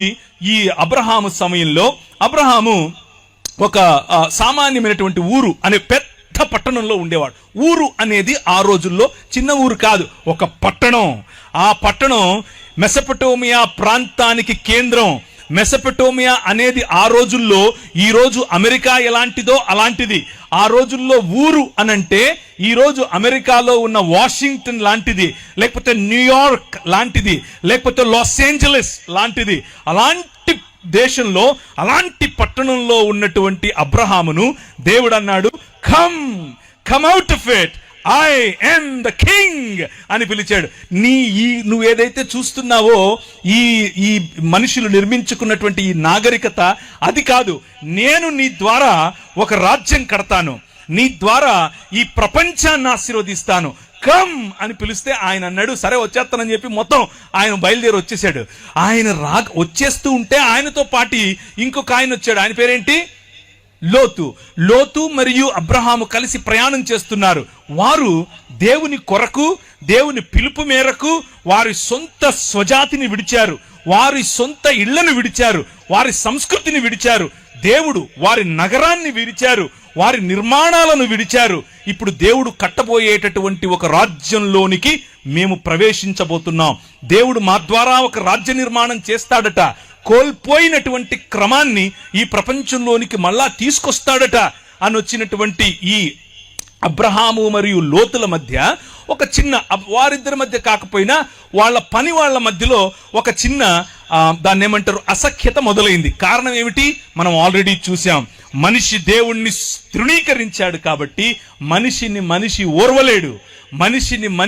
ఈ అబ్రహాము సమయంలో అబ్రహాము ఒక సామాన్యమైనటువంటి ఊరు అనే పెద్ద పట్టణంలో ఉండేవాడు. ఊరు అనేది ఆ రోజుల్లో చిన్న ఊరు కాదు ఒక పట్టణం. ఆ పట్టణం మెసపటోమియా ప్రాంతానికి కేంద్రం. మెసపటోమియా అనేది ఆ రోజుల్లో ఈ రోజు అమెరికా ఎలాంటిదో అలాంటిది. ఆ రోజుల్లో ఊరు అనంటే ఈరోజు అమెరికాలో ఉన్న వాషింగ్టన్ లాంటిది లేకపోతే న్యూయార్క్ లాంటిది లేకపోతే లాస్ ఏంజలస్ లాంటిది. అలాంటి దేశంలో అలాంటి పట్టణంలో ఉన్నటువంటి అబ్రహామును దేవుడు అన్నాడు come come out of it I am the king అని పిలిచాడు. నీ ఈ నువ్వు ఏదైతే చూస్తున్నావో ఈ ఈ మనుషులు నిర్మించుకున్నటువంటి ఈ నాగరికత అది కాదు. నేను నీ ద్వారా ఒక రాజ్యం కడతాను. నీ ద్వారా ఈ ప్రపంచాన్ని ఆశీర్వదిస్తాను. కమ్ అని పిలిస్తే ఆయన అన్నాడు. సరే వచ్చేస్తానని చెప్పి మొత్తం ఆయన బయలుదేరి వచ్చేసాడు. ఆయన రా వచ్చేస్తూ ఉంటే ఆయనతో పాటి ఇంకొక ఆయన వచ్చాడు. ఆయన పేరేంటి? లోతు. లోతు మరియు అబ్రహాము కలిసి ప్రయాణం చేస్తున్నారు. వారు దేవుని కొరకు దేవుని పిలుపు మేరకు వారి సొంత స్వజాతిని విడిచారు. వారి సొంత ఇళ్ళను విడిచారు. వారి సంస్కృతిని విడిచారు. దేవుడు వారి నగరాన్ని విడిచారు. వారి నిర్మాణాలను విడిచారు. ఇప్పుడు దేవుడు కట్టబోయేటటువంటి ఒక రాజ్యంలోనికి మేము ప్రవేశించబోతున్నాం. దేవుడు మా ద్వారా ఒక రాజ్య నిర్మాణం చేస్తాడట. కోల్పోయినటువంటి క్రమాన్ని ఈ ప్రపంచంలోనికి మళ్ళా తీసుకొస్తాడట అని వచ్చినటువంటి ఈ అబ్రహాము మరియు లోతుల మధ్య ఒక చిన్న వారిద్దరి మధ్య కాకపోయినా వాళ్ళ పని వాళ్ళ మధ్యలో ఒక చిన్న దాన్ని ఏమంటారు అసఖ్యత మొదలైంది. కారణం ఏమిటి? మనం ఆల్రెడీ చూసాం మనిషి దేవుణ్ణి తృణీకరించాడు కాబట్టి మనిషిని మనిషి ఓర్వలేడు. మనిషిని